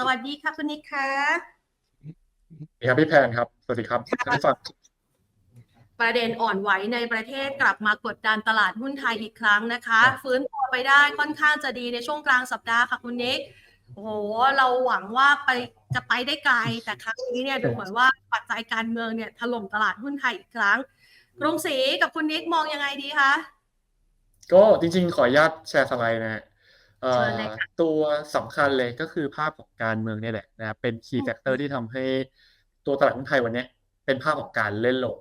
สวัสดีค่ะคุณนิกค่ะสวัสดีครับพี่แพนครับ สวัสดีครับท่านผู้ฟังประเด็นอ่อนไหวในประเทศกลับมากดดันตลาดหุ้นไทยอีกครั้งนะคะ ฟื้นตัวไปได้ค่อนข้างจะดีในช่วงกลางสัปดาห์ค่ะคุณนิกโอ้โหเราหวังว่าไปจะไปได้ไกล แต่ครั้งนี้เนี่ยดูเหมือนว่าปัจจัยการเมืองเนี่ยถล่มตลาดหุ้นไทยอีกครั้งกรุงศรีกับคุณนิกมองยังไงดีคะก็จริงๆ ขออนุญาตแชร์สไลด์นะฮะ เอ่อเชิญเลยค่ะตัวสำคัญเลยก็คือภาพของการเมืองเนี่ยแหละนะครับเป็น key factor ที่ทำให้ตัวตลาดหุ้นไทยวันเนี้ยเป็นภาพของการเล่นลง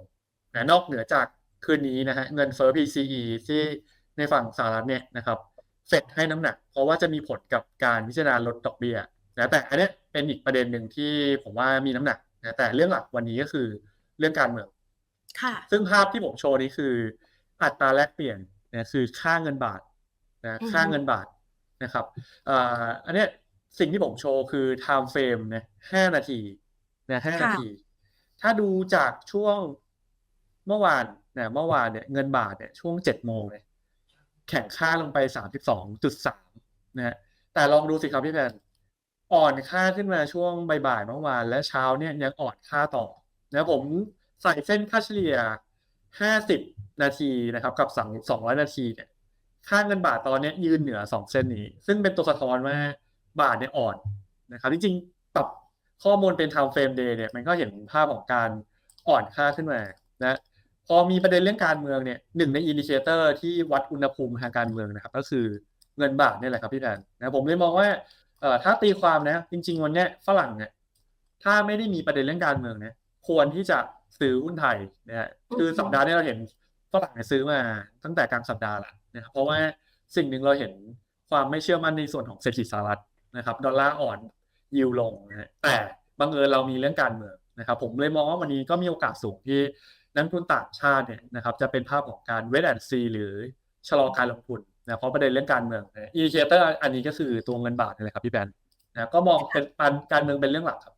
นะนอกเหนือจากคืนนี้นะฮะเงินเฟ้อ PCE ที่ในฝั่งสหรัฐเนี่ยนะครับเฟดให้น้ำหนัก เพราะว่าจะมีผลกับการพิจารณาลดดอกเบี้ยนะแต่อันเนี้ยเป็นอีกประเด็นหนึ่งที่ผมว่ามีน้ำหนักนะแต่เรื่องหลักวันนี้ก็คือเรื่องการเมืองค่ะซึ่งภาพที่ผมโชว์นี้คือ อัตราแลกเปลี่ยนนะคือค่าเงินบาทนะอือฮึค่าเงินบาท นะครับเอ่ออันเนี้ยสิ่งที่ผมโชว์คือ time frame นะห้านาทีนะห้านาที ถ้าดูจากช่วงเมื่อวานนะเมื่อวานเนี่ยเงินบาทเนี่ยช่วงเจ็ดโมงเนี่ยแข่งค่าลงไปสามสิบสองจุดสามนะฮะแต่ลองดูสิครับพี่แพนอ่อนค่าขึ้นมาช่วงบ่ายๆเมื่อวาน และเช้าเนี่ยยังอ่อนค่าต่อนะผมใส่เส้นค่าเฉลี่ยห้าสิบนาทีนะครับ กับสั่งสองร้อยนาทีเนี่ย ค่าเงินบาทตอนนี้ยืนเหนือสองเส้นนี้ ซึ่งเป็นตัวสะท้อนว่าบาทเนี่ยอ่อนนะครับ จริงๆปรับข้อมูลเป็น time frame day เนี่ยมันก็เห็นภาพของการอ่อนค่าขึ้นมานะพอมีประเด็นเรื่องการเมืองเนี่ยหนึ่งในอินดิเคเตอร์ที่วัดอุณหภูมิทางการเมืองนะครับ ก็คือเงินบาทนี่แหละครับพี่แทนนะผมเลยมองว่าเอ่อถ้าตีความนะ จริง ๆ วันนี้ฝรั่งเนี่ยถ้าไม่ได้มีประเด็นเรื่องการเมืองเนี่ยควรที่จะซื้อหุ้นไทยนะฮะคือสัปดาห์นี้เราเห็นฝรั่งเนี่ยซื้อมาตั้งแต่กลางสัปดาห์ละ นะครับเพราะว่าสิ่งหนึ่งเราเห็นความไม่เชื่อมั่นในส่วนของเศรษฐกิจสหรัฐนะครับดอลลาร์อ่อนยิวลงนะแต่บังเอิญเรามีเรื่องการเมืองนะครับผมเลยมองว่าวันนี้ก็มีโอกาสสูงที่นักทุนต่างชาติเนี่ยนะครับจะเป็นภาพของการเวทแอนซีหรือชะลอการลงทุนนะเพราะประเด็นเรื่องการเมืองอินดิเคเตอร์อันนี้ก็คือตัวเงินบาทนี่แหละครับพี่แบนนะก็มองเป็นการเมืองเป็นเรื่องหลักครับ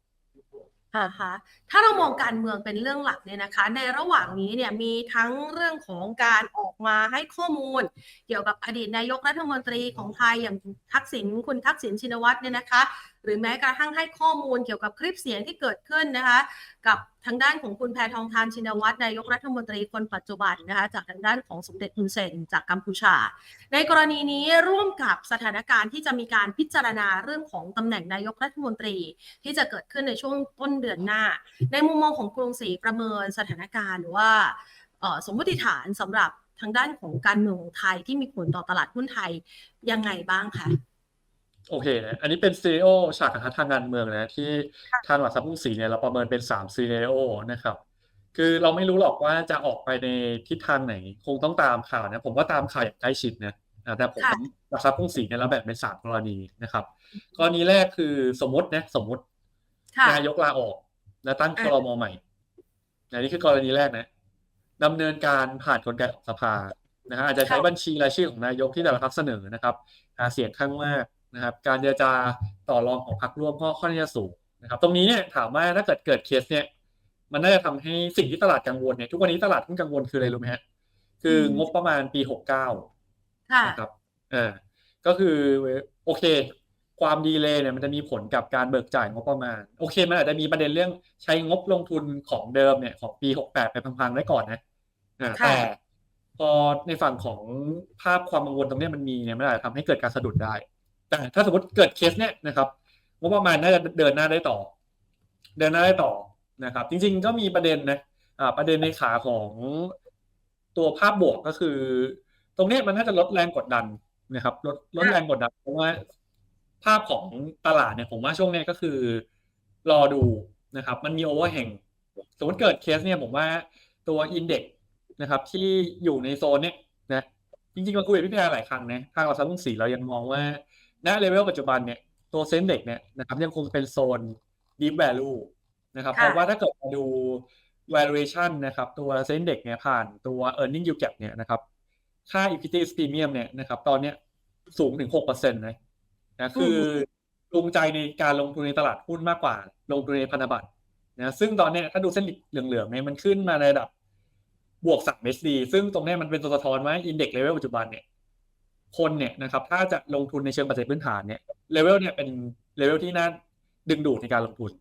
ค่ะค่ะถ้าเรามองการเมืองเป็นเรื่องหลักเนี่ยนะคะ ในระหว่างนี้เนี่ยมีทั้งเรื่องของการออกมาให้ข้อมูล เกี่ยวกับอดีตนายกรัฐมนตรีของไทยอย่างทักษิณคุณทักษิณชินวัตรเนี่ยนะคะหรือแม้กระทั่งให้ข้อมูลเกี่ยวกับคลิปเสียงที่เกิดขึ้นนะคะ กับทางด้านของคุณแพทองทานชินวัตรนายกรัฐมนตรีคนปัจจุบันนะคะจากทางด้านของสมเด็จฮุนเซนจากกัมพูชา ในกรณีนี้ร่วมกับสถานการณ์ที่จะมีการพิจารณาเรื่องของตำแหน่งนายกรัฐมนตรีที่จะเกิดขึ้นในช่วงต้นเดือนหน้า ในมุมมองของกรุงศรีประเมินสถานการณ์หรือว่าสมมติฐานสำหรับทางด้านของการเมืองของไทยที่มีผลต่อตลาดหุ้นไทยยังไงบ้างคะ โอเคนะ อันนี้เป็นซีเนโอฉากทัศน์ทางการเมืองนะ ที่ทางหลักทรัพย์หุ้นสีเนี่ยเราประเมินเป็นสามซีเนโอนะครับ คือเราไม่รู้หรอกว่าจะออกไปในทิศทางไหน คงต้องตามข่าวนะ ผมก็ตามข่าวอย่างใกล้ชิดนะอ่าแต่ผมค่ะหลักทรัพย์หุ้นสีเนี่ยเราแบ่งเป็นสามกรณีนะครับ กรณีแรกคือสมมตินะสมมติค่ะนายกลาออก และตั้งคอะรมใหม่อันนี้คือกรณีแรกนะดำเนินการผ่านกลไกของสภานะฮะอาจจะใช้บัญชีรายชื่อของนายกที่แต่ละพรรคเสนอนะครับหาเสียงข้างมาก นะครับการเจรจาต่อรองของพรรคร่วมก็ค่อนข้างจะสูงนะครับตรงนี้เนี่ยถามว่าถ้าเกิดเกิดเคสเนี่ยมันน่าจะทำให้สิ่งที่ตลาดกังวลเนี่ยทุกวันนี้ตลาดหุ้นกังวลคืออะไรรู้ไหมฮะคืออืมงบประมาณปีหกเก้าค่ะนะครับอ่าก็คือโอเค ความดีเลย์เนี่ยมันจะมีผลกับการเบิกจ่ายงบประมาณ โอเค มันอาจจะมีประเด็นเรื่องใช้งบลงทุนของเดิมเนี่ยของปีหกแปดไปพังๆไว้ก่อนนะอ่าค่ะแต่พอในฝั่งของภาพความกังวลตรงเนี้ยมันมีเนี่ยมันอาจจะทำให้เกิดการสะดุดได้ แต่ถ้าสมมติเกิดเคสเนี่ยนะครับงบประมาณน่าจะเดินหน้าได้ต่อ เดินหน้าได้ต่อนะครับ จริง ๆ ก็มีประเด็นนะอ่าประเด็นในขาของตัวภาพบวกก็คือ ตรงเนี้ยมันน่าจะลดแรงกดดันนะครับ ลดลดแรงกดดันเพราะว่า ภาพของตลาดเนี่ยผมว่าช่วงเนี้ยก็คือ รอดูนะครับ มันมีโอเวอร์แฮงสมมติเกิดเคสเนี่ยผมว่าตัวอินเด็กนะครับ ที่อยู่ในโซนเนี้ยนะจริงๆเราคุยกับพี่พีอาหลายครั้งนะทางเราซับรุ่งสีเรายังมองว่า ณเลเวลปัจจุบันเนี่ยตัวเซ็นเด็กเนี่ยนะครับยังคงเป็นโซน deep value นะครับค่ะเพราะว่าถ้าเกิดมาดู valuation นะครับตัวเซ็นเด็กเนี่ยผ่านตัว earning yield gap เนี่ยนะครับค่า equity premium เนี่ยนะครับตอนเนี้ยสูงถึง6%นะนะคือจูงใจในการลงทุนในตลาดหุ้นมากกว่า ลงทุนในพันธบัตรนะซึ่งตอนเนี้ยถ้าดูเส้นเหลืองๆเนี่ยมันขึ้นมาในระดับบวก3 SD ซึ่งตรงเนี้ยมันเป็นตัวสะท้อนว่า index level ปัจจุบันเนี่ย คนเนี่ยนะครับถ้าจะลงทุนในเชิงปัจจัยพื้นฐานเนี่ยเลเวลเนี่ยเป็นเลเวลที่น่าดึงดูดในการลงทุน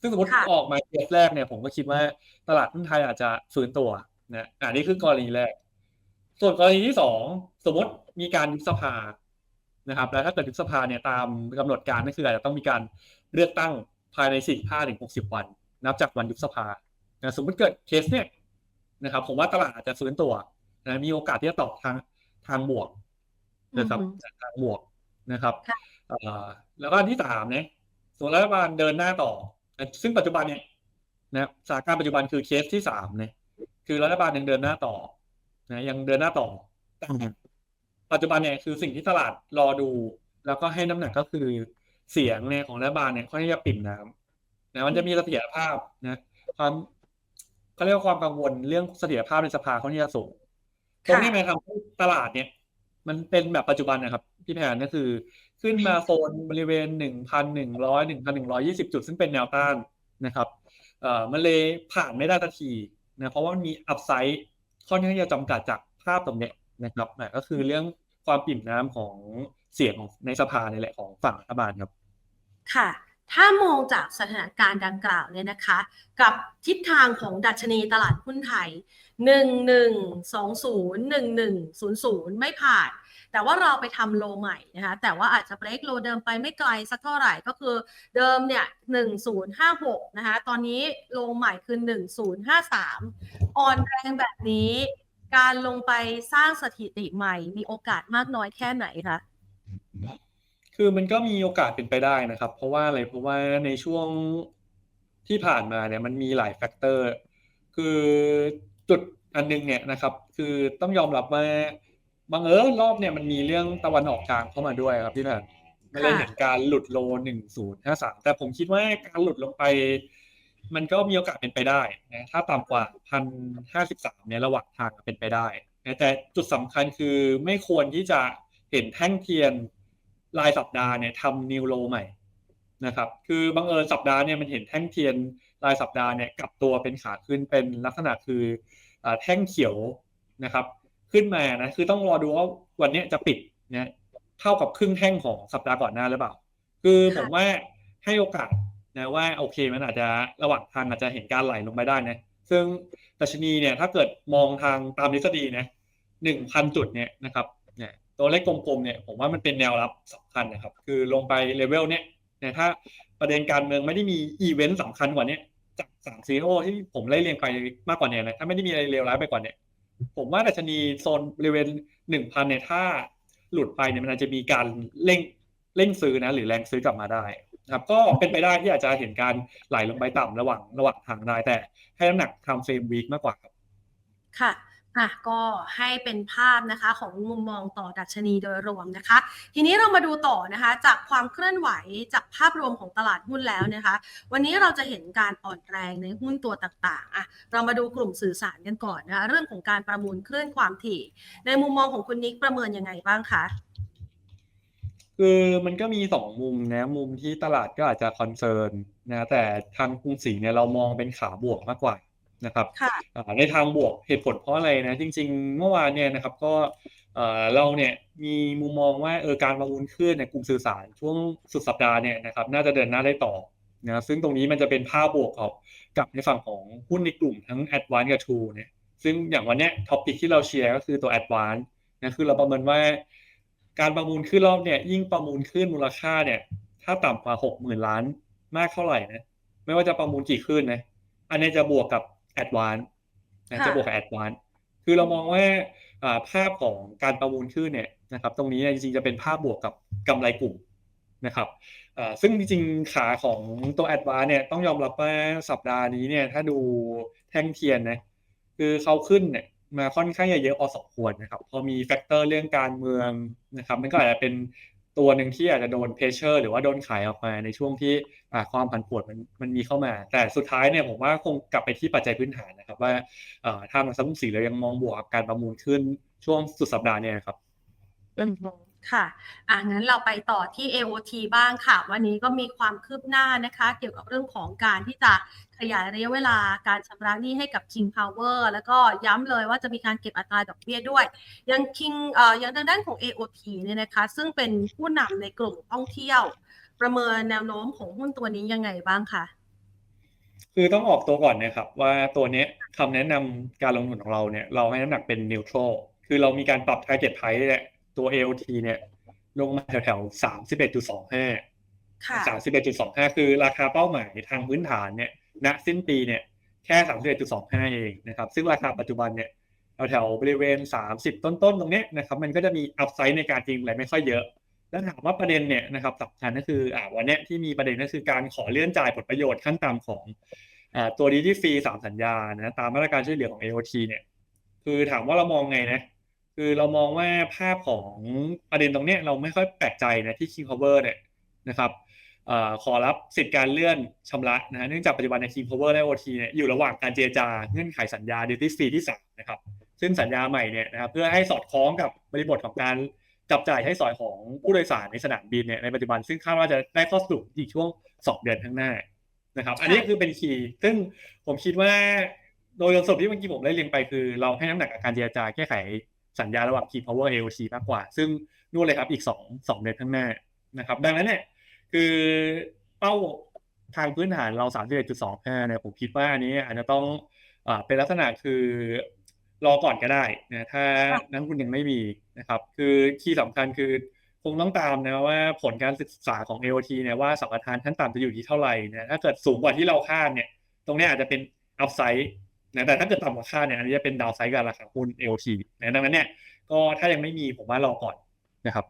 ซึ่งสมมติค่ะออกมาเคสแรกเนี่ยผมก็คิดว่าตลาดหุ้นไทยอาจจะฟื้นตัวนะอันนี้คือกรณีแรก ส่วนกรณีที่สองสมมติมีการยุบสภานะครับ แล้วถ้าเกิดยุบสภาเนี่ยตามกำหนดการก็คืออาจจะต้องมีการเลือกตั้งภายใน45ถึง60วัน นับจากวันยุบสภานะสมมติเกิดเคสเนี่ยนะครับ ผมว่าตลาดอาจจะฟื้นตัวนะมีโอกาสที่จะตอบทางทางบวก นะครับอือฮึทางบวกนะครับค่ะเอ่อแล้วก็อันที่สามเนี่ยส่วนรัฐบาลเดินหน้าต่อ ซึ่งปัจจุบันเนี่ยนะสถานการณ์ปัจจุบันคือเคสที่สามเนี่ยคือรัฐบาลยังเดินหน้าต่อนะยังเดินหน้าต่อแต่ปัจจุบันเนี่ยคือสิ่งที่ตลาดรอดู แล้วก็ให้น้ำหนักก็คือเสียงเนี่ยของรัฐบาลเนี่ยค่อนข้างจะปิ่มน้ำนะมันจะมีเสถียรภาพนะความเขาเรียกว่าความกังวลเรื่องเสถียรภาพในสภาค่อนข้างจะสูงตรงนี้มันทำให้ตลาดเนี่ย มันเป็นแบบปัจจุบันนะครับ พี่แผนก็คือ ขึ้นมาโซนบริเวณหนึ่งพันหนึ่งร้อยหนึ่งพันหนึ่งร้อยี่สิบจุด ซึ่งเป็นแนวต้านนะครับเอ่อมันเลยผ่านไม่ได้ทันทีนะเพราะว่ามันมีอัพไซด์ค่อนข้างจะจำกัดจากภาพตรงเนี้ยนะครับก็คือเรื่องความปิ่มน้ำของเสียงของในสภาเนี่ยแหละของฝั่งรัฐบาลครับ ค่ะ ถ้ามองจากสถานการณ์ดังกล่าวเนี่ยนะคะ กับทิศทางของดัชนีตลาดหุ้นไทย 1120 1100 ไม่ผ่าน แต่ว่าเราไปทำโลใหม่นะคะ แต่ว่าอาจจะเบรกโลเดิมไปไม่ไกลสักเท่าไหร่ก็คือเดิมเนี่ย 1056 นะคะ ตอนนี้โลใหม่คือ 1053 อ่อนแรงแบบนี้ การลงไปสร้างสถิติใหม่มีโอกาสมากน้อยแค่ไหนคะ คือมันก็มีโอกาสเป็นไปได้นะครับ เพราะว่าอะไรเพราะว่าในช่วงที่ผ่านมาเนี่ยมันมีหลายแฟกเตอร์ คือจุดอันนึงเนี่ยนะครับ คือต้องยอมรับว่าบังเอิญรอบเนี่ยมันมีเรื่องตะวันออกกลางเข้ามาด้วยครับพี่แพนไม่ได้เห็นการหลุดโลหนึ่งศูนย์ห้าสามแต่ผมคิดว่าการหลุดลงไป มันก็มีโอกาสเป็นไปได้นะถ้าต่ำกว่าพันห้าสิบสามเนี่ยระหว่างทางเป็นไปได้นะแต่จุดสำคัญคือไม่ควรที่จะเห็นแท่งเทียน รายสัปดาห์เนี่ยทำนิวโลใหม่นะครับ คือบังเอิญสัปดาห์เนี่ยมันเห็นแท่งเทียนรายสัปดาห์เนี่ยกลับตัวเป็นขาขึ้นเป็นลักษณะคืออแท่งเขียวนะครับ ขึ้นมานะคือต้องรอดูว่าวันนี้จะปิดเนะเท่ากับครึ่งแท่งของสัปดาห์ก่อนหน้าหรือเปล่า คือผมว่าให้โอกาสนะว่าโอเคมันอาจจะระหว่างทางอาจจะเห็นการไหลลงไปได้นะซึ่งดัชนีเนี่ยถ้าเกิดมองทางตามทฤษฎีนะหนึ่งพันจุดเนี่ยนะครับ ตัวเลขกลมๆเนี่ยผมว่ามันเป็นแนวรับสำคัญนะครับ คือลงไปเลเวลเนี่ยนถ้าประเด็นการเมืองไม่ได้มีอีเวนต์สำคัญกว่าเนี้จากสามซีโอที่ผมไล่เรียงไปมากกว่านี้นะถ้าไม่ได้มีอะไรเลวร้ายไปกว่าเนี้ผมว่าดัชนีโซนบริเวณหนึ่งพันเนี่ยถ้าหลุดไปเนี่ยมันอาจจะมีการเร่งเร่งซื้อนะหรือแรงซื้อกลับมาได้ครับก็เป็นไปได้ที่อาจจะเห็นการไหลลงไปต่ำระหว่างระหว่างทางได้แต่ให้น้ำหนักทำเฟรมวีคมากกว่าครับ ค่ะ อะก็ให้เป็นภาพนะคะของมุมมองต่อดัชนีโดยรวมนะคะ ทีนี้เรามาดูต่อนะคะจากความเคลื่อนไหวจากภาพรวมของตลาดหุ้นแล้วนะคะ วันนี้เราจะเห็นการอ่อนแรงในหุ้นตัวต่างๆอะเรามาดูกลุ่มสื่อสารกันก่อนนะคะเรื่องของการประมูลคลื่นความถี่ ในมุมมองของคุณนิกประเมินยังไงบ้างคะคือมันก็มีสองมุมนะมุมที่ตลาดก็อาจจะคอนเซิร์นนะแต่ทางกรุงศรีเนี่ยเรามองเป็นขาบวกมากกว่า นะครับค่ะอ่าในทางบวกเหตุผลเพราะอะไรนะจริง ๆ เมื่อวานเนี่ยนะครับก็เอ่อเราเนี่ยมีมุมมองว่าเออการประมูลขึ้นในกลุ่มสื่อสารช่วงสุดสัปดาห์เนี่ยนะครับน่าจะเดินหน้าได้ต่อนะซึ่งตรงนี้มันจะเป็นภาพบวกกับกับในฝั่งของหุ้นในกลุ่มทั้ง Advance กับ True เนี่ยซึ่งอย่างวันเนี้ยท็อปิกที่เราเชียร์ก็คือตัว Advance นะคือเราประเมินว่า การประมูลขึ้นรอบเนี่ยยิ่งประมูลขึ้นมูลค่าเนี่ยถ้าต่ำกว่าหกหมื่นล้านมากเท่าไหร่นะไม่ว่าจะประมูลกี่ขึ้นนะอันนี้จะบวกกับ Advance นะค่ะจะบวกกับ Advance คือเรามองว่าอ่าภาพของการประมูลขึ้นเนี่ยนะครับตรงนี้เนี่ยจริงๆจะเป็นภาพบวกกับกำไรกลุ่มนะครับอ่าซึ่งจริงๆขาของตัว Advance เนี่ยต้องยอมรับว่าสัปดาห์นี้เนี่ยถ้าดูแท่งเทียนนะคือเขาขึ้นเนี่ยมาค่อนข้างจะเยอะพอสมควรนะครับ พอมีแฟกเตอร์เรื่องการเมืองนะครับมันก็อาจจะเป็น ตัวหนึ่งที่อาจจะโดนเพชเชอร์หรือว่าโดนขายออกมาในช่วงที่ความผันผวนมันมันมีเข้ามา แต่สุดท้ายเนี่ยผมว่าคงกลับไปที่ปัจจัยพื้นฐานนะครับ ว่าทางสังคมสีเรายังมองบวกกับการประมูลขึ้นช่วงสุดสัปดาห์เนี่ยครับ ค่ะอะงั้นเราไปต่อที่ AOT บ้างค่ะ วันนี้ก็มีความคืบหน้านะคะ เกี่ยวกับเรื่องของการที่จะขยายระยะเวลาการชำระหนี้ให้กับ King Power แล้วก็ย้ำเลยว่าจะมีการเก็บอัตราดอกเบี้ยด้วย ยัง King เอ่อยังทางด้านของ AOT เนี่ยนะคะ ซึ่งเป็นผู้นำในกลุ่มท่องเที่ยว ประเมินแนวโน้มของหุ้นตัวนี้ยังไงบ้างคะคือต้องออกตัวก่อนนะครับ ว่าตัวนี้คำแนะนำการลงทุนของเราเนี่ยเราให้น้ำหนักเป็นนิวทรัลคือเรามีการปรับ target price เนี่ย ตัว AOT เนี่ยลงมาแถวๆสามสิบเอ็ดจุดสองห้าค่ะสามสิบเอ็ดจุดสองห้าคือราคาเป้าหมายทางพื้นฐานเนี่ย ณ สิ้นปีเนี่ยแค่สามสิบเอ็ดจุดสองห้าเองนะครับ ซึ่งราคาปัจจุบันเนี่ยแถวๆบริเวณสามสิบต้นๆ ตรงเนี้ยนะครับ มันก็จะมีอัพไซด์ในการจริงอะไรไม่ค่อยเยอะ แล้วถามว่าประเด็นเนี่ยนะครับสำคัญก็คืออ่าวันเนี้ยที่มีประเด็นก็คือการขอเลื่อนจ่ายผลประโยชน์ขั้นต่ำของอ่าตัวดีที่ฟรีสามสัญญานะตามมาตรการช่วยเหลือของ AOT เนี่ย คือถามว่าเรามองไงนะ คือเรามองว่าภาพของประเด็นตรงนี้เราไม่ค่อยแปลกใจนะที่ King Power เนี่ยนะครับอขอรับสิทธิการเลื่อนชำระนะฮะเนื่องจากปัจจุบันใน King Power และ OT เนี่ยอยู่ระหว่างการเจรจาเงื่อนไขสัญญา Duty Free ที่สามนะครับซึ่งสัญญาใหม่เนี่ยนะครับเพื่อให้สอดคล้องกับบริบทของการจับจ่ายให้สอยของผู้โดยสารในสนามบินเนี่ยในปัจจุบันซึ่งคาดว่าจะได้ข้อสรุปอีกช่วงสองเดือนข้างหน้านะครับ อันนี้คือเป็นคีย์ซึ่งผมคิดว่าโดยรวมสรุปที่เมื่อกี้ผมได้เรียนไปคือ เราให้น้ำหนักกับการเจรจาแก้ไข สัญญาระหว่าง Key Power AOC มากกว่า ซึ่งนู่นเลยครับอีกสองสองเดือนข้างหน้านะครับ ดังนั้นเนี่ยคือเป้าทางพื้นฐานเรา 31.25เนี่ยผมคิดว่าอันนี้อาจจะต้องอ่าเป็นลักษณะคือรอก่อนก็ได้นะถ้านักลงทุนยังไม่มีนะครับ คือที่สำคัญคือคงต้องตามนะว่าผลการศึกษาของ AOT เนี่ยว่าสัมปทานขั้นต่ำจะอยู่ที่เท่าไหร่นะถ้าเกิดสูงกว่าที่เราคาดเนี่ย ตรงเนี้ยอาจจะเป็นอัพไซด์ นะแต่ถ้าเกิดต่ำกว่าคาดเนี่ยอันนี้จะเป็นดาวไซด์กับราคาหุ้น AOT นะดังนั้นเนี่ยก็ถ้ายังไม่มีผมว่ารอก่อนนะครับ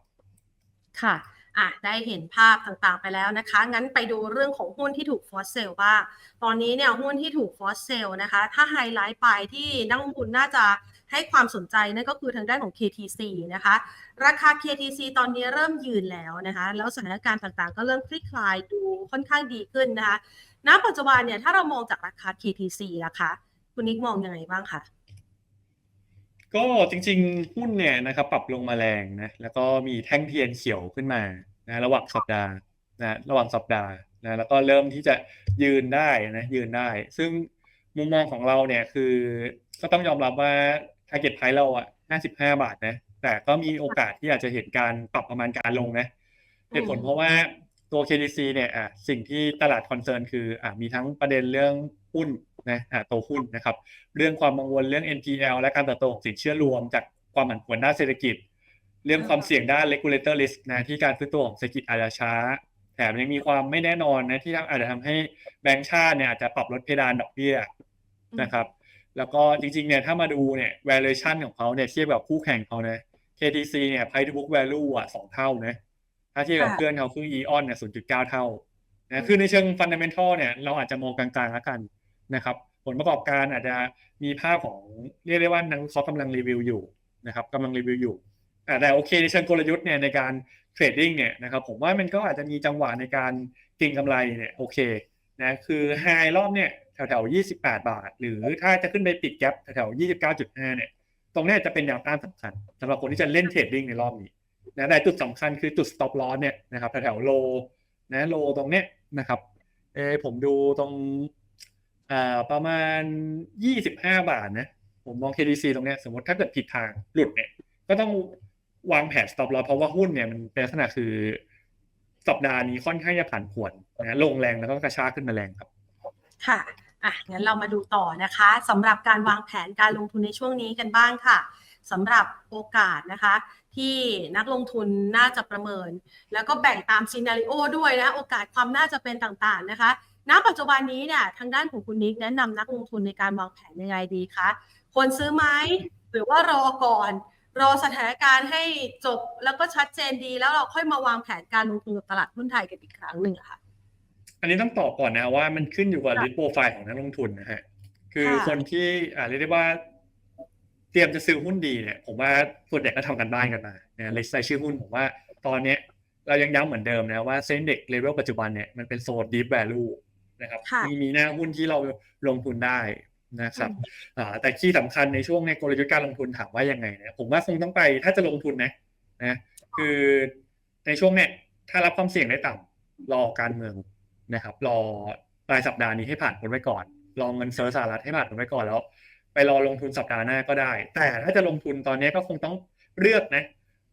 ค่ะอะได้เห็นภาพต่างๆไปแล้วนะคะ งั้นไปดูเรื่องของหุ้นที่ถูกฟอสเซลบ้างตอนนี้เนี่ยหุ้นที่ถูกฟอสเซลนะคะ ถ้าไฮไลท์ไปที่นักลงทุนน่าจะให้ความสนใจนั่นก็คือทางด้านของ KTC นะคะ ราคา KTC ตอนนี้เริ่มยืนแล้วนะคะ แล้วสถานการณ์ต่างๆ ก็เริ่มคลี่คลายดูค่อนข้างดีขึ้นนะคะณปัจจุบันเนี่ยถ้าเรามองจากราคา KTC นะคะ คุณนิกมองยังไงบ้างคะก็จริงๆ หุ้นเนี่ยนะครับปรับลงมาแรงนะแล้วก็มีแท่งเทียนเขียวขึ้นมานะระหว่างสัปดาห์นะระหว่างสัปดาห์นะแล้วก็เริ่มที่จะยืนได้นะยืนได้ ซึ่งมุมมองของเราเนี่ยคือก็ต้องยอมรับว่า target price เราอะ55 บาทนะแต่ก็มีโอกาสที่อาจจะเห็นการปรับประมาณการลงนะเหตุผลเพราะว่าตัว KDC เนี่ยอะสิ่งที่ตลาดคอนเซิร์นคืออะมีทั้งประเด็นเรื่อง หุ้นนะอะตัวหุ้นนะครับ เรื่องความกังวลเรื่อง NPL และการเติบโตของสินเชื่อรวม จากความผันผวนด้านเศรษฐกิจ เรื่องความเสี่ยงด้าน regulator risk นะที่การฟื้นตัวของเศรษฐกิจอาจจะช้า แถมยังมีความไม่แน่นอนนะที่อาจจะทำให้แบงก์ชาติเนี่ยอาจจะปรับลดเพดานดอกเบี้ยนะครับ แล้วก็จริงๆเนี่ยถ้ามาดูเนี่ย valuation ของเขาเนี่ยเทียบกับคู่แข่งเขานะ KTC เนี่ย price to book value อะสองเท่านะถ้าเทียบกับค่ะเพื่อนเขาคือ Eon เนี่ย0.9เท่านะคือในเชิง fundamental เนี่ยเราอาจจะมองกลางๆแล้วกัน นะครับ ผลประกอบการอาจจะมีภาพของเรียกได้ว่านักวิเคราะห์กำลังรีวิวอยู่นะครับกำลังรีวิวอยู่แต่โอเคในเชิงกลยุทธ์เนี่ยในการเทรดดิ้งเนี่ยนะครับผมว่ามันก็อาจจะมีจังหวะในการเก็งกำไรเนี่ยโอเคนะคือไฮรอบเนี่ยแถวๆ 28 บาท หรือถ้าจะขึ้นไปปิดแกปแถวๆ 29.5 เนี่ย ตรงนี้จะเป็นแนวต้านสำคัญสำหรับคนที่จะเล่นเทรดดิ้งในรอบนี้นะแต่จุดสำคัญคือจุด stop loss เนี่ยนะครับแถวๆโลนะโลตรงเนี้ยนะครับเออผมดูตรง อ่าประมาณยี่สิบาบาทนะ ผมมอง KDC ตรงเนี้ยสมมติถ้าเกิดผิดทางหลุดเนี่ย ก็ต้องวางแผน stop loss เพราะว่าหุ้นเนี่ยมันเป็นลักษณะคือสัปดาห์นี้ค่อนข้างจะผันผวนนะลงแรงแล้วก็กระชากขึ้นมาแรงครับ ค่ะอะงั้นเรามาดูต่อนะคะสำหรับการวางแผนการลงทุนในช่วงนี้กันบ้างค่ะสำหรับโอกาสนะคะ ที่นักลงทุนน่าจะประเมิน แล้วก็แบ่งตามซีนารีโอด้วยนะ โอกาสความน่าจะเป็นต่างๆนะคะ ณปัจจุบันนี้เนี่ยทางด้านของคุณนิกแนะนำนักลงทุนในการวางแผนยังไงดีคะควรซื้อไหมหรือว่ารอก่อน รอสถานการณ์ให้จบแล้วก็ชัดเจนดี แล้วเราค่อยมาวางแผนการลงทุนกับตลาดหุ้นไทยกันอีกครั้งหนึ่งอะค่ะ อันนี้ต้องตอบก่อนนะว่ามันขึ้นอยู่กับค่ะริสโปรไฟล์ของนักลงทุนนะฮะคือค่ะคนที่อ่าเรียกได้ว่า เตรียมจะซื้อหุ้นดีเนี่ย ผมว่าส่วนใหญ่ก็ทำกันบ้านกันมาเนี่ยเลยใส่ชื่อหุ้นผมว่าตอนเนี้ยเรายังย้ำเหมือนเดิมนะว่าเซ็นเด็กเลเวลปัจจุบันเนี่ยมันเป็นโซน deep value นะครับค่ะมีมีหน้าหุ้นที่เราลงทุนได้นะครับอ่าแต่ที่สำคัญในช่วงในกลยุทธ์การลงทุนถามว่ายังไงนะผมว่าคงต้องไปถ้าจะลงทุนนะนะคือในช่วงเนี้ยถ้ารับความเสี่ยงได้ต่ำรอการเมืองนะครับ รอปลายสัปดาห์นี้ให้ผ่านพ้นไปก่อนรอเงินเฟ้อสหรัฐให้ผ่านพ้นไปก่อนแล้ว ไปรอลงทุนสัปดาห์หน้าก็ได้ แต่ถ้าจะลงทุนตอนนี้ก็คงต้องเลือกนะ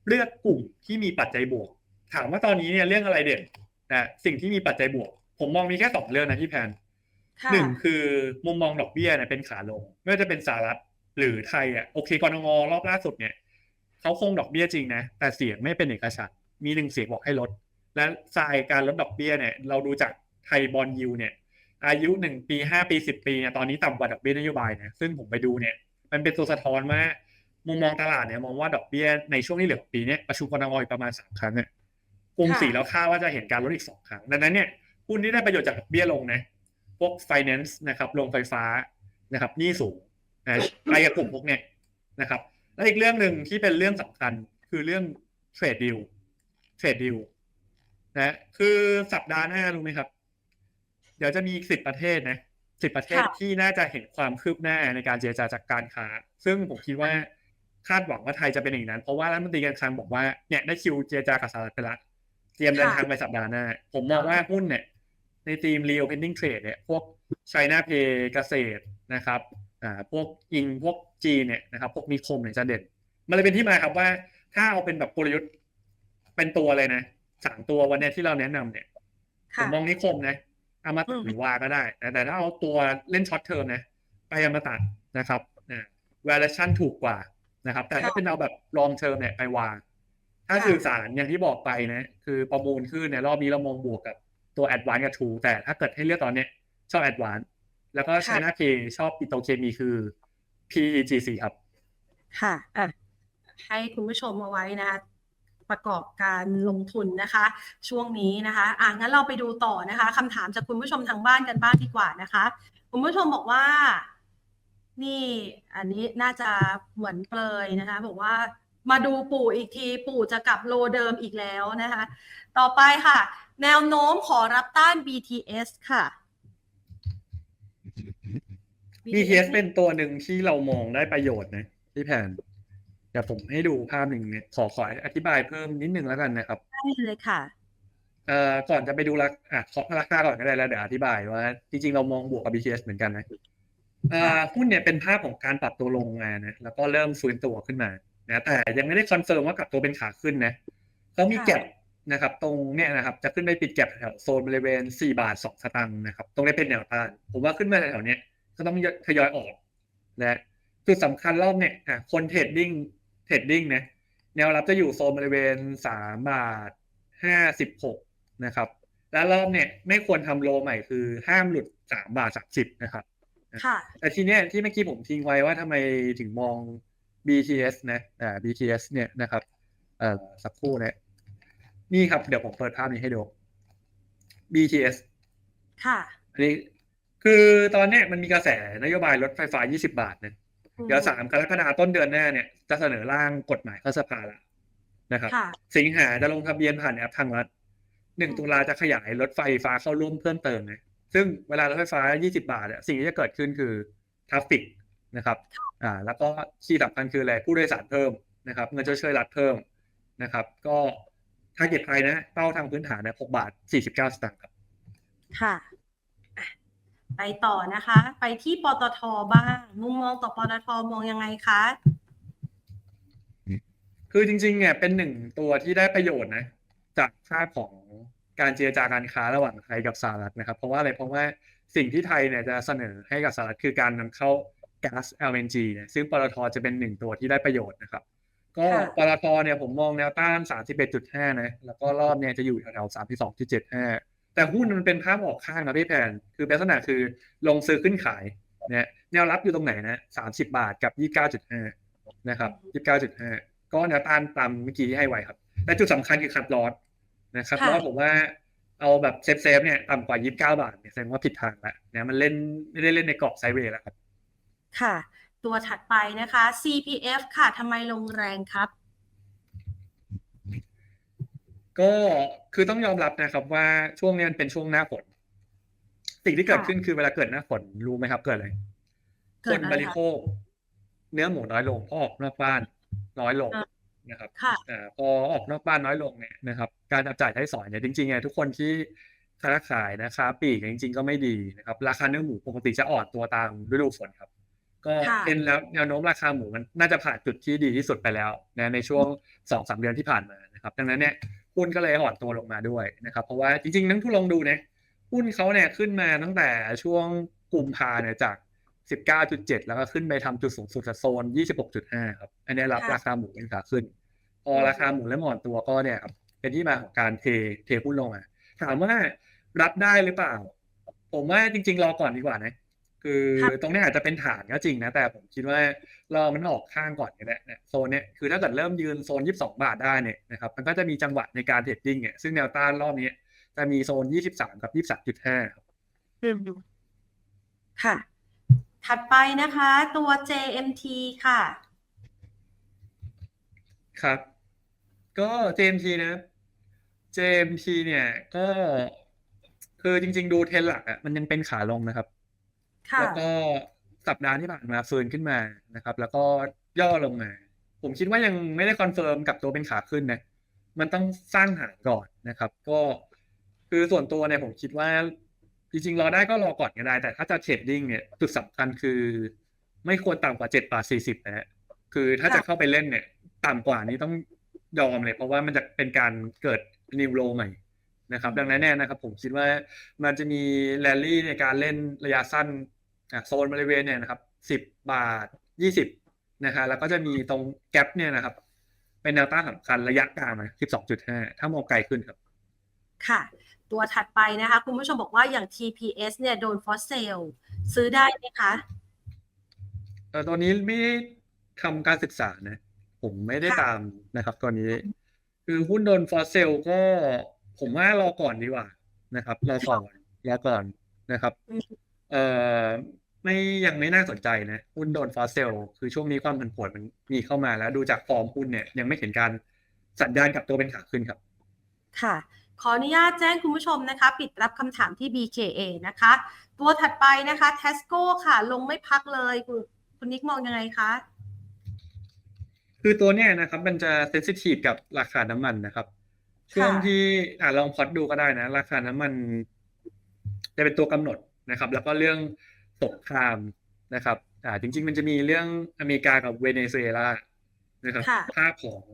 เลือกกลุ่มที่มีปัจจัยบวก ถามว่าตอนนี้เนี่ยเรื่องอะไรเด่นนะสิ่งที่มีปัจจัยบวก ผมมองมีแค่สองเรื่องนะพี่แพนค่ะหนึ่งคือมุมมองดอกเบี้ยเนี่ยเป็นขาลง ไม่ว่าจะเป็นสหรัฐหรือไทยอะโอเคกรงงรอบล่าสุดเนี่ยเขาคงดอกเบี้ยจริงนะแต่เสียงไม่เป็นเอกฉันท์มีหนึ่งเสียงบอกให้ลด และทรายการลดดอกเบี้ยเนี่ย เราดูจากไทยบอลยูเนี่ย อายุหนึ่งปีห้าปีสิบปีเนี่ยตอนนี้ต่ำกว่าดอกเบี้ยนโยบายนะซึ่งผมไปดูเนี่ย มันเป็นตัวสะท้อนว่ามุมมองตลาดเนี่ยมองว่าดอกเบี้ยในช่วงที่เหลือของปีเนี้ประชุมกรงอีกประมาณสามครั้งเนี่ยกรุงศรีแล้วคาดว่าจะเห็นการลดอีกสองครั้งดังนั้นเนี่ย หุ้นที่ได้ประโยชน์จากดอกเบี้ยลงนะพวก finance นะครับโรงไฟฟ้านะครับหนี้สูงนะไปกับกลุ่มพวกเนี้ยนะครับ แล้วอีกเรื่องหนึ่งที่เป็นเรื่องสำคัญคือเรื่องเทรดดิวเทรดดิวนะคือสัปดาห์หน้ารู้ไหมครับ เดี๋ยวจะมีสิบประเทศนะสิบประเทศค่ะที่น่าจะเห็นความคืบหน้าในการเจรจาจากการค้า ซึ่งผมคิดว่าคาดหวังว่าไทยจะเป็นอย่างนั้น เพราะว่ารัฐมนตรีการคลังบอกว่าเนี่ยได้คิวเจรจากับสหรัฐไปแล้วเตรียมเดินทางไปสัปดาห์หน้า ผมมองว่าหุ้นเนี่ย ในทีม reopening trade เนี่ยพวก China Pay เกษตรนะครับอ่าพวกอิงพวกจีนเนี่ยนะครับพวกนิคมเนี่ยจะเด่น มันเลยเป็นที่มาครับว่าถ้าเอาเป็นแบบกลยุทธ์เป็นตัวเลยนะสามตัววันเนี้ยที่เราแนะนำเนี่ยผค่ะมมองนิคมนะเอามาตัดอืมหรือวาก็ได้แต่แต่ถ้าเอาตัวเล่นช็อตเทอมนะไปเอามาตัดนะครับอ่า valuation ถูกกว่านะครับ แต่ถ้าเป็นเอาแบบ long term เนี่ยไปวางถ้าสื่อสารอย่างที่บอกไปนะ คือประมูลขึ้นในยรอบนี้เรามองบวกกับ ตัว advance กับ true แต่ถ้าเกิดให้เลือกตอนเนี้ยชอบ advance แล้วก็ค่ะ China Pay ชอบปิโตรเคมีคือ PEGC ครับ ค่ะอะให้คุณผู้ชมเอาไว้นะคะประกอบการลงทุนนะคะ ช่วงนี้นะคะอะงั้นเราไปดูต่อนะคะคำถามจากคุณผู้ชมทางบ้านกันบ้างดีกว่านะคะ คุณผู้ชมบอกว่า นี่อันนี้น่าจะเหมือนเปลยนะคะ บอกว่ามาดูปู่อีกทีปู่จะกลับโลเดิมอีกแล้วนะคะ ต่อไปค่ะ แนวโน้มขอรับต้าน BTS ค่ะ BTS เป็นตัวหนึ่งที่เรามองได้ประโยชน์นะพี่แผนเดี๋ยวผมให้ดูภาพหนึ่งเนี่ยขอขออธิบายเพิ่มนิดนึงแล้วกันนะครับได้เลยค่ะเอ่อก่อนจะไปดูราอะขอราคาก่อนก็ได้แล้วเดี๋ยวอธิบายว่า จริงๆ เรามองบวกกับ BTS เหมือนกันนะเอ่อหุ้นเนี่ยเป็นภาพของการปรับตัวลงมานะแล้วก็เริ่มฟื้นตัวขึ้นมานะแต่ยังไม่ได้คอนเฟิร์มว่ากลับตัวเป็นขาขึ้นนะเขามีค่ะแก็บ นะครับ ตรงเนี่ยนะครับ จะขึ้นไปปิดแก็บแถวโซนบริเวณ 4 บาท 2 สตางค์นะครับ ตรงนี้เป็นแนวต้าน ผมว่าขึ้นมาแถวๆเนี้ยก็ต้องทยอยออกนะจุดสำคัญรอบเนี่ยอะคนเทรดดิ้งเทรดดิ้งนะแนวรับจะอยู่โซนบริเวณ 3 บาท 56 นะครับ แล้วรอบเนี่ยไม่ควรทำโลใหม่คือห้ามหลุด 3 บาท 30 นะครับค่ะแต่ทีเนี้ยที่เมื่อกี้ผมทิ้งไว้ว่าทำไมถึงมอง BTS นะอ่า BTS เนี่ยนะครับเอ่อสักครู่นะ นี่ครับเดี๋ยวผมเปิดภาพนี้ให้ดู BTS ค่ะอันนี้คือตอนเนี้ยมันมีกระแสนโยบายรถไฟฟ้า 20 บาทนะเดี๋ยวสามกรกฎาคมต้นเดือนหน้าเนี่ยจะเสนอร่างกฎหมายเข้าสภาแล้วนะครับค่ะสิงหาจะลงทะเบียนผ่านแอปทางรัฐหนึ่งอืมตุลาจะขยายรถไฟฟ้าเข้าร่วมเพิ่มเติมนะซึ่งเวลารถไฟฟ้า 20 บาทอะสิ่งที่จะเกิดขึ้นคือทราฟฟิกนะครับ อ่า แล้วก็ที่สำคัญคืออะไรผู้โดยสารเพิ่มนะครับ เงินชดเชยรัฐเพิ่มนะครับ ก็ ทาร์เก็ตไพรนะ เป้าทางพื้นฐานนะ6บาท49สตางค์ครับค่ะอะ ไปต่อนะคะ ไปที่ปตทบ้าง มุมมองต่อปตทมองยังไงคะ คือจริงๆเนี่ยเป็นหนึ่งตัวที่ได้ประโยชน์นะ จากภาพของการเจรจาการค้าระหว่างไทยกับสหรัฐนะครับ เพราะว่าอะไรเพราะว่าสิ่งที่ไทยเนี่ยจะเสนอให้กับสหรัฐคือการนำเข้าก๊าซ LNG เนี่ยซึ่งปตทจะเป็นหนึ่งตัวที่ได้ประโยชน์นะครับ ก็ค่ะปตทเนี่ยผมมองแนวต้าน31.5นะ แล้วก็รอบเนี่ยจะอยู่แถวๆ32.75แต่หุ้นมันเป็นภาพออกข้างนะพี่แพนคือลักษณะคือลงซื้อขึ้นขายเนี่ยแนวรับอยู่ตรงไหนนะ30บาทกับ29.5นะครับ29.5ก็แนวต้านตามเมื่อกี้ที่ให้ไว้ครับและจุดสำคัญคือคัดลอสนะครับค่ะลอสผมว่าเอาแบบเซฟเซฟๆเนี่ยต่ำกว่า 29 บาทเนี่ยแสดงว่าผิดทางแล้วนะมันเล่นไม่ได้เล่นในกรอบไซด์เวย์แล้วครับ ค่ะ ตัวถัดไปนะคะ CPF ค่ะทำไมลงแรงครับ ก็คือต้องยอมรับนะครับว่าช่วงนี้มันเป็นช่วงหน้าฝนสิ่งที่เกิดค่ะขึ้นคือเวลาเกิดหน้าฝนรู้ไหมครับ เกิดอะไรเกิคดนอะไรบริคะโภค เนื้อหมูน้อยลงเพราะออกนอกบ้านน้อยลงอ่านะครับค่ะอ่าพอออกนอกบ้านน้อยลงเนี่ยนะครับ การจับจ่ายใช้สอยเนี่ยจริงๆเนี่ยทุกคนที่ค้าขายนะคะปลีกจริง ๆ ก็ไม่ดีนะครับ ราคาเนื้อหมูปกติจะอ่อนตัวตามฤดูฝนครับ ก็ค่ะเป็นแล้วแนวโน้มราคาหมูมันน่าจะผ่านจุดที่ดีที่สุดไปแล้วนะในช่วงสองสามเดือนที่ผ่านมานะครับ ดังนั้นเนี่ยหุ้นก็เลยอ่อนตัวลงมาด้วยนะครับ เพราะว่าจริงๆ นักทุนลองดูนะหุ้นเขาเนี่ยขึ้นมาตั้งแต่ช่วงกุมภาเนี่ยจาก 19.7 แล้วก็ขึ้นไปทำจุดสูงสุดโซน 26.5 ครับ อันนี้รับค่ะราคาหมูเป็นขาขึ้น พอราคาหมูเริ่มอ่อนตัวก็เนี่ยครับเป็นที่มาของการเทเทหุ้นลงมาถามว่ารับได้หรือเปล่า ผมว่าจริง ๆ รอก่อนดีกว่านะ คือค่ะตรงนี้อาจจะเป็นฐานก็จริงนะ แต่ผมคิดว่ารอมันออกข้างก่อนก็ได้เนี่ยโซนเนี้ยคือถ้าเกิดเริ่มยืนโซน 22 บาทได้เนี่ยนะครับมันก็จะมีจังหวะในการเทรดดิ้งเนี่ยซึ่งแนวต้านรอบนี้จะมีโซน 23 กับ 23.5ครับค่ะ ถัดไปนะคะ ตัว JMT ค่ะ ครับ ก็ JMT นะ JMT เนี่ยก็คือจริง ๆ ดูเทรนหลักอะมันยังเป็นขาลงนะครับ ค่ะ แล้วก็สัปดาห์ที่ผ่านมาฟื้นขึ้นมานะครับ แล้วก็ย่อลงมา ผมคิดว่ายังไม่ได้คอนเฟิร์มกับตัวเป็นขาขึ้นนะ มันต้องสร้างฐานก่อนนะครับ ก็คือส่วนตัวเนี่ยผมคิดว่า จริงๆรอได้ก็รอก่อนก็ได้ แต่ถ้าจะเทรดดิ้งเนี่ยจุดสำคัญคือ ไม่ควรต่ำกว่าเจ็ดบาทสี่สิบนะฮะคือถ้าจะเข้าไปเล่นเนี่ย ต่ำกว่านี้ต้องยอมเลย เพราะว่ามันจะเป็นการเกิดนิวโลใหม่นะครับ ดังนั้นแน่นะครับ ผมคิดว่ามันจะมีแรลลี่ในการเล่นระยะสั้น โซนบริเวณเนี่ยนะครับสิบบาทยี่สิบนะฮะแล้วก็จะมีตรงแกลบเนี่ยนะครับ เป็นแนวต้านสำคัญระยะกลางนะสิบสองจุดห้าถ้ามองไกลขึ้นครับ ค่ะ ตัวถัดไปนะคะ คุณผู้ชมบอกว่าอย่าง TPS เนี่ยโดนฟอสเซลซื้อได้ไหมคะเออตอนนี้ไม่ได้ทำการศึกษานะ ผมไม่ได้ค่ะตามนะครับตอนนี้ คือหุ้นโดนฟอสเซลก็ผมว่ารอก่อนดีกว่านะครับรอก่อนรอก่อนนะครับอืม เอ่อไม่ยังไม่น่าสนใจนะหุ้นโดนฟอสเซลคือช่วงนี้ความผันผวนมันมีเข้ามาแล้วดูจากฟอร์มหุ้นเนี่ยยังไม่เห็นการสัญญาณกลับตัวเป็นขาขึ้นครับ ค่ะ ขออนุญาตแจ้งคุณผู้ชมนะคะ ปิดรับคำถามที่ BKA นะคะ ตัวถัดไปนะคะ Tesco ค่ะ ลงไม่พักเลยคุณคุณนิกมองยังไงคะคือตัวเนี้ยนะครับมันจะเซนซิทีฟกับราคาน้ำมันนะครับ ช่วงที่อ่าลองพอดดูก็ได้นะ ราคาน้ำมัน จะเป็นตัวกำหนด นะครับ แล้วก็เรื่องสงครามนะครับอ่าจริง ๆ มันจะมีเรื่องอเมริกากับเวเนซุเอลานะครับค่ะภาพของ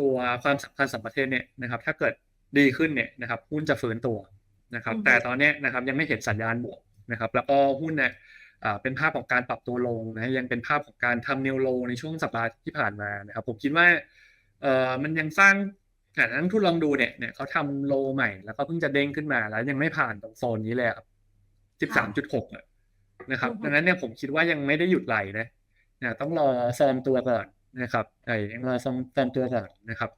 ตัวความสัมพันธ์สัมประเทศเนี่ยนะครับ ถ้าเกิดดีขึ้นเนี่ยนะครับ หุ้นจะฟื้นตัวนะครับอือฮึแต่ตอนเนี้ยนะครับยังไม่เห็นสัญญาณบวกนะครับ แล้วก็หุ้นเนี่ยอ่าเป็นภาพของการปรับตัวลงนะยังเป็นภาพของการทำนิวโลในช่วงสัปดาห์ที่ผ่านมานะครับ ผมคิดว่าเอ่อมันยังสร้างอ่านักลงทุนลองดูเนี่ยเนี่ยเขาทำโลใหม่แล้วก็เพิ่งจะเด้งขึ้นมาแล้วยังไม่ผ่านตรงโซนนี้เลยครับ สิบสามจุดหกนะครับอือฮึดังนั้นเนี่ยผมคิดว่ายังไม่ได้หยุดไหลนะนะต้องรอซอมตัวก่อนนะครับไอ้ยังรอซอมซอมตัวก่อนนะครับ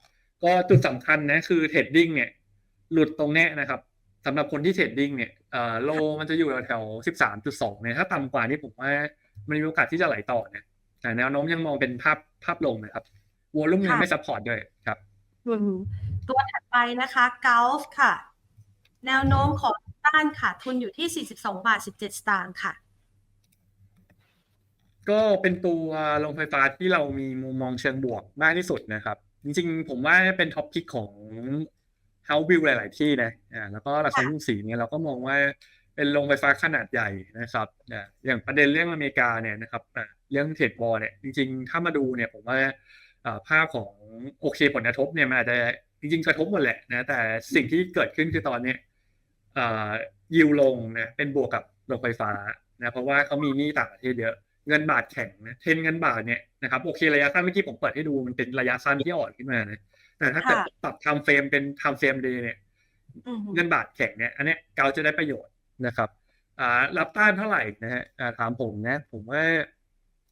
ก็จุดสำคัญนะคือเทรดดิ้งเนี่ย หลุดตรงเนี้ยนะครับสำหรับคนที่เทรดดิ้งเนี่ยเอ่อโลมันจะอยู่แถวๆสิบสามจุดสองเนี่ยถ้าต่ำกว่านี้ผมว่ามันมีโอกาสที่จะไหลต่อนะแต่แนวโน้มยังมองเป็นภาพภาพลงนะครับวอลุ่มยังค่ะไม่ซัพพอร์ตด้วยครับอืมตัวถัดไปนะคะ Gulf ค่ะ แนวโน้มของ ต้านขาดทุนอยู่ที่ 42 บาท 17 สตางค์ค่ะ ก็เป็นตัวโรงไฟฟ้าที่เรามีมุมมองเชิงบวกมากที่สุดนะครับ จริงๆ ผมว่าเป็นท็อปพิกของ House View หลาย ๆ ที่นะอ่าแล้วก็ราคาหุ้นสีเนี่ยเราก็มองว่าเป็นโรงไฟฟ้าขนาดใหญ่นะครับอ่าอย่างประเด็นเรื่องอเมริกาเนี่ยนะครับอ่าเรื่องเทรดวอร์เนี่ยจริง ๆ ถ้ามาดูเนี่ยผมว่าอ่าภาพของโอเคผลกระทบเนี่ยมันอาจจะจริงๆกระทบหมดแหละนะแต่สิ่งที่เกิดขึ้นคือตอนเนี้ ยอ่ายิวลงนะเป็นบวกกับโรงไฟฟ้านะเพราะว่าเขามีหนี้ต่างประเทศเยอะเงินบาทแข็งนะเทรนเงินบาทเนี่ยนะครับโอเคระยะสั้นเมื่อกี้ผมเปิดให้ดูมันเป็นระยะสั้นที่อ่อนขึ้นมานะแต่ถ้าเกิดค่ะปรับไทม์เฟรมเป็นไทม์เฟรมเดย์เนี่ยอืมเงินบาทแข็งเนี่ยอันเนี้ยเกาจะได้ประโยชน์นะครับอ่ารับต้านเท่าไหร่นะฮะอ่าถามผมนะ ผมว่า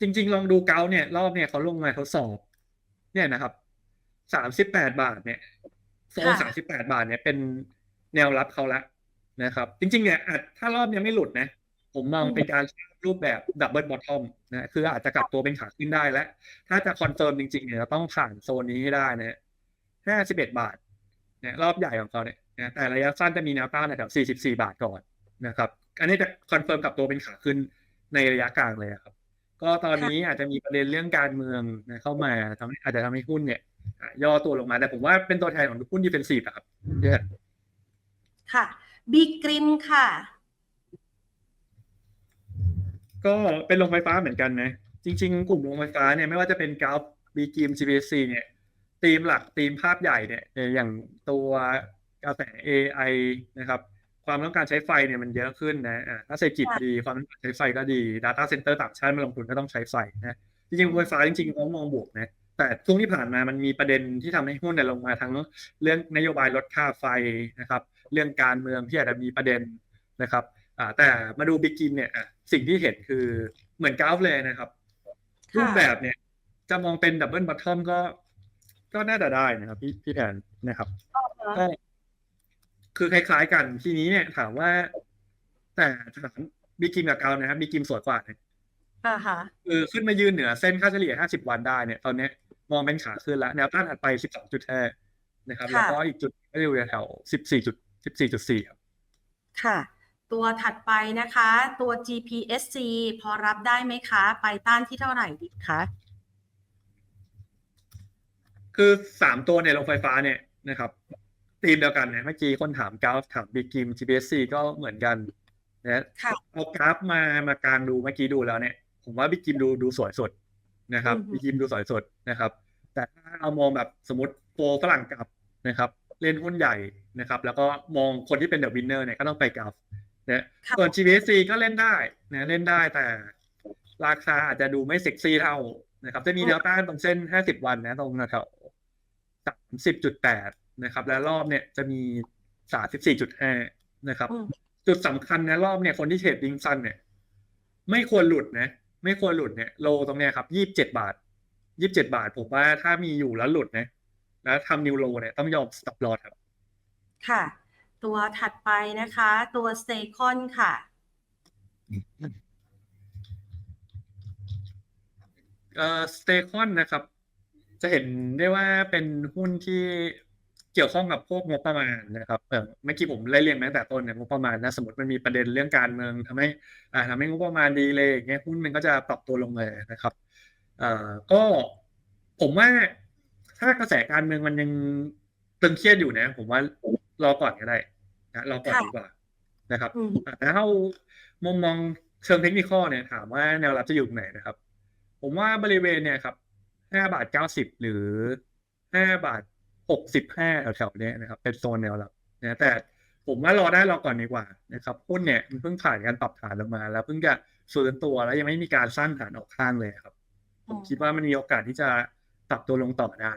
จริง ๆ ลองดูเกาเนี่ย รอบเนี่ยเขาลงมาทดสอบเนี่ยนะครับสามสิบแปดบาทเนี่ยโซนค่ะสามสิบแปดบาทเนี่ยเป็นแนวรับเขาละ นะครับ จริงๆเนี่ยอาจถ้ารอบยังไม่หลุดนะ ผมมองเป็นการสร้างรูปแบบดับเบิลบอททอมนะคืออาจจะกลับตัวเป็นขาขึ้นได้แล้วถ้าจะคอนเฟิร์มจริงๆเนี่ยเราต้องผ่านโซนนี้ให้ได้นะห้าสิบเอ็ดบาทเนี่ยรอบใหญ่ของเขาเนี่ยนะแต่ระยะสั้นจะมีแนวต้านแถว44บาทก่อนนะครับ อันนี้จะคอนเฟิร์มกับตัวเป็นขาขึ้นในระยะกลางเลยอะครับ ก็ตอนนี้อาจจะมีประเด็นเรื่องการเมืองนะเข้ามาทำให้อาจจะทำให้หุ้นเนี่ยอะย่อตัวลงมาแต่ผมว่าเป็นตัวแทนของหุ้นดิเฟนซีฟอะครับเยอะค่ะ บีกริมค่ะ ก็เป็นโรงไฟฟ้าเหมือนกันนะ จริง ๆ กลุ่มโรงไฟฟ้าเนี่ยไม่ว่าจะเป็นกราฟบีกิม GPC เนี่ยธีมหลักธีมภาพใหญ่เนี่ยเอ่ออย่างตัวกระแส AI นะครับความต้องการใช้ไฟเนี่ยมันเยอะขึ้นนะอ่าถ้าเศรษฐกิจดีความต้องการใช้ไฟก็ดี Data Center ต่างชาติมาลงทุนก็ต้องใช้ไฟนะจริงๆไฟฟ้าจริงๆเขามองบวกนะแต่ช่วงที่ผ่านมามันมีประเด็นที่ทำให้หุ้นเนี่ยลงมาทั้งเรื่องนโยบายลดค่าไฟนะครับ เรื่องการเมืองที่อาจจะมีประเด็นนะครับอ่าแต่มาดูบิ๊กกินเนี่ยอะสิ่งที่เห็นคือเหมือนกราฟเลยนะครับค่ะรูปแบบเนี่ย จะมองเป็นดับเบิลบัตทอมก็ ก็น่าจะได้นะครับ พี่พี่แทนนะครับก็คือคล้ายๆกันทีนี้เนี่ย ถามว่า แต่ถามบิ๊กกิมกับเกานะครับบิ๊กกิมสวยกว่านะค่ะค่ะคือขึ้นมายืนเหนือเส้นค่าเฉลี่ย 50 วันได้เนี่ย ตอนเนี้ยมองเป็นขาขึ้นแล้ว แนวต้านถัดไป 12.5 นะครับ แล้วก็อีกจุดก็อยู่แถว 14จุด 14.4ครับค่ะ ตัวถัดไปนะคะ ตัว GPSC พอรับได้ไหมคะ ไปต้านที่เท่าไหร่ดีคะคือสามตัวในโรงไฟฟ้าเนี่ยนะครับธีมเดียวกันนะเมื่อกี้คนถามกราฟถามบิ๊กกิม GPSC ก็เหมือนกันนะค่ะเอากราฟมามากลางดูเมื่อกี้ดูแล้วเนี่ย ผมว่าบิ๊กกิมดูดูสวยสุดนะครับอือฮึบิ๊กกิมดูสวยสุดนะครับ แต่ถ้าเอามองแบบสมมติโปรฝรั่งกลับนะครับ เล่นหุ้นใหญ่นะครับ แล้วก็มองคนที่เป็นเดอะวินเนอร์เนี่ยก็ต้องไปกราฟนะค่ะส่วน GPSC ก็เล่นได้นะเล่นได้แต่ราคาอาจจะดูไม่เซ็กซี่เท่านะครับ จะมีแนวต้านตรงเส้น 50 วันนะตรงแถวสามสิบจุดแปดนะครับ และรอบเนี่ยจะมีสามสิบสี่จุดห้านะครับอืมจุดสำคัญนะรอบเนี่ยคนที่เทรดดิ้งซันเนี่ย ไม่ควรหลุดนะ ไม่ควรหลุดเนี่ยโลตรงเนี้ยครับยี่สิบเจ็ดบาทยี่สิบเจ็ดบาท ผมว่าถ้ามีอยู่แล้วหลุดนะ แล้วทำนิวโลเนี่ยต้องยอมสต็อปลอครับ ค่ะ ตัวถัดไปนะคะ ตัว s t a c o n ค่ะเอ่อสเตคอนนะครับ จะเห็นได้ว่าเป็นหุ้นที่เกี่ยวข้องกับพวกงบประมาณนะครับเออเมื่อกี้ผมไล่เรียงมาตั้งแต่ต้นเนี่ยงบประมาณนะสมมติมันมีประเด็นเรื่องการเมืองทำให้อ่าทำให้งบประมาณดีเลยอย่างเงี้ยหุ้นมันก็จะปรับตัวลงเลยนะครับเอ่อก็ผมว่า ถ้ากระแสการเมืองมันยังตึงเครียดอยู่นะ ผมว่ารอก่อนก็ได้นะรอก่อนค่ะดีกว่านะครับอืมอะแต่ถ้าเอามุมมองเชิงเทคนิคเนี่ยถามว่าแนวรับจะอยู่ตรงไหนนะครับ ผมว่าบริเวณเนี่ยครับห้าบาทเก้าสิบหรือห้าบาทหกสิบห้าแถวๆเนี้ยนะครับ เป็นโซนแนวรับนะแต่ผมว่ารอได้รอก่อนดีกว่านะครับหุ้นเนี่ยมันเพิ่งผ่านการปรับฐานลงมา แล้วเพิ่งจะฟื้นตัวแล้วยังไม่มีการสร้างฐานออกข้างเลยครับ ผมคิดว่ามันมีโอกาสที่จะ ปรับตัวลงต่อได้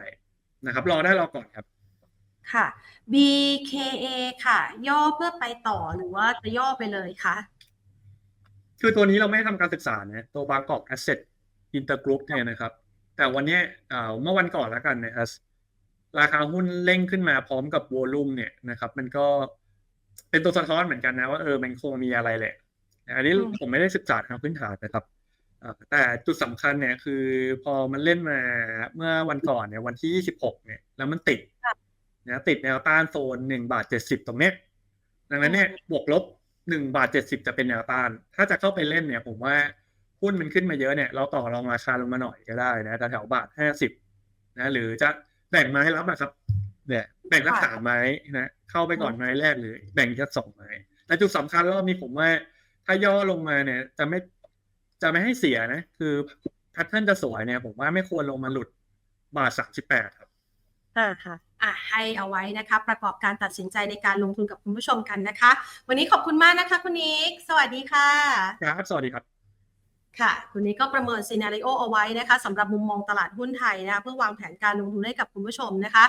นะครับ รอได้รอก่อนครับค่ะ BKA ค่ะ ย่อเพื่อไปต่อหรือว่าจะย่อไปเลยคะคือตัวนี้เราไม่ได้ทำการศึกษานะตัวบางกอก Asset Intergroup เนี่ยนะครับ แต่วันเนี้ยเอ่อเมื่อวันก่อนแล้วกันเนี่ยราคาหุ้นเร่งขึ้นมาพร้อมกับวอลุ่มเนี่ยนะครับ มันก็เป็นตัวสะท้อนเหมือนกันนะว่าเออมันคงมีอะไรแหละ อันนี้อืมผมไม่ได้ศึกษาทางพื้นฐานนะครับเอ่อ แต่จุดสำคัญเนี่ยคือพอมันเล่นมาเมื่อวันก่อนเนี่ยวันที่ 26 เนี่ย แล้วมันติดนะติดแนวต้านโซน1บาท70ตรงเนี้ยดังนั้นเนี่ยบวกลบหนึ่งบาทเจ็ดสิบจะเป็นแนวต้าน ถ้าจะเข้าไปเล่นเนี่ย ผมว่าหุ้นมันขึ้นมาเยอะเนี่ย เราต่อรองราคาลงมาหน่อยก็ได้นะแถวๆบาทห้าสิบนะ หรือจะแบ่งไม้รับนะครับเนี่ยแบ่งสักค่ะสามไม้นะเข้าไปก่อนไม้แรกหรือแบ่งแค่สองไม้แต่จุดสำคัญรอบนี้ผมว่าถ้าย่อลงมาเนี่ย จะไม่ จะไม่ให้เสียนะ คือแพทเทิร์นจะสวยเนี่ย ผมว่าไม่ควรลงมาหลุดบาทสามสิบแปดครับอ่าค่ะอะให้เอาไว้นะคะ ประกอบการตัดสินใจในการลงทุนกับคุณผู้ชมกันนะคะ วันนี้ขอบคุณมากนะคะคุณนิก สวัสดีค่ะครับ สวัสดีครับค่ะคุณนิกก็ประเมินซีนารีโอเอาไว้นะคะสำหรับมุมมองตลาดหุ้นไทยนะคะเพื่อวางแผนการลงทุนให้กับคุณผู้ชมนะคะ